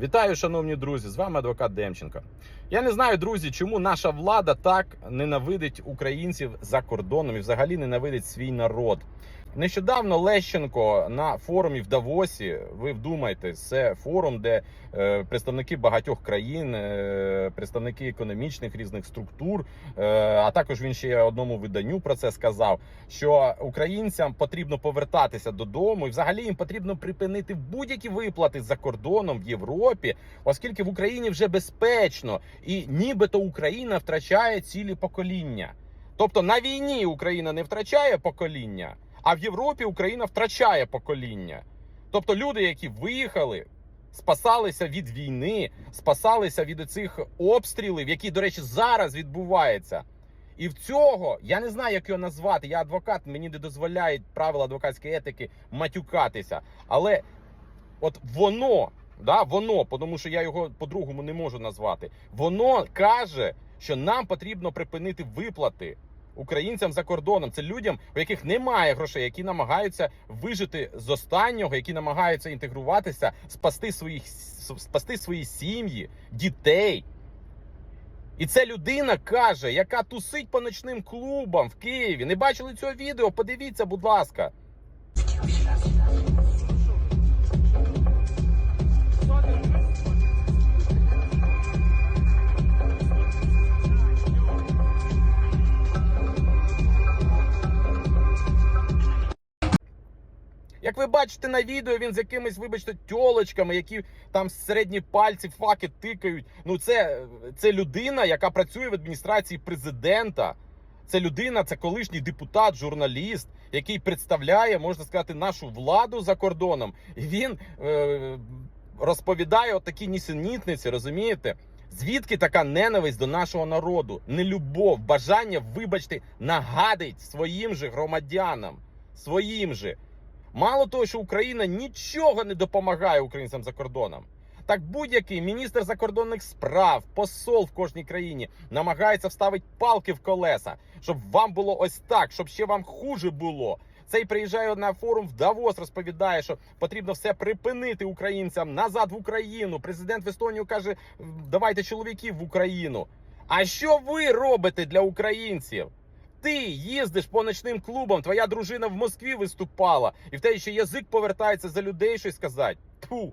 Вітаю, шановні друзі! З вами адвокат Демченко. Я не знаю, друзі, чому наша влада так ненавидить українців за кордоном і взагалі ненавидить свій народ. Нещодавно Лещенко на форумі в Давосі. Ви вдумайтесь, це форум, де е, представники багатьох країн, е, представники економічних різних структур, е, а також він ще одному виданню про це сказав. Що українцям потрібно повертатися додому, і взагалі їм потрібно припинити будь-які виплати за кордоном в Європі, оскільки в Україні вже безпечно, і нібито Україна втрачає цілі покоління. Тобто на війні Україна не втрачає покоління, а в Європі Україна втрачає покоління. Тобто люди, які виїхали, спасалися від війни, спасалися від цих обстрілів, які, до речі, зараз відбуваються. І в цього я не знаю, як його назвати. Я адвокат, мені не дозволяють правила адвокатської етики матюкатися. Але от воно, да, воно, тому що я його по-другому не можу назвати. Воно каже, що нам потрібно припинити виплати українцям за кордоном. Це людям, у яких немає грошей, які намагаються вижити з останнього, які намагаються інтегруватися, спасти своїх спасти свої сім'ї, дітей. І це людина каже, яка тусить по ночним клубам в Києві. Не бачили цього відео? Подивіться, будь ласка. Як ви бачите на відео, він з якимись, вибачте, тьолочками, які там середні пальці, факи тикають. Ну, це, це людина, яка працює в адміністрації президента. Це людина, це колишній депутат, журналіст, який представляє, можна сказати, нашу владу за кордоном. І він е, розповідає отакі нісенітниці, розумієте? Звідки така ненависть до нашого народу, нелюбов, бажання, вибачте, нагадить своїм же громадянам, своїм же. Мало того, що Україна нічого не допомагає українцям за кордоном. Так будь-який міністр закордонних справ, посол в кожній країні намагається вставити палки в колеса, щоб вам було ось так, щоб ще вам хуже було. Цей приїжджає на форум в Давос, розповідає, що потрібно все припинити українцям назад в Україну. Президент в Естонію каже: давайте чоловіків в Україну. А що ви робите для українців? Ти їздиш по ночним клубам, твоя дружина в Москві виступала, і в тебе ще язик повертається за людей щось сказати. Тьфу.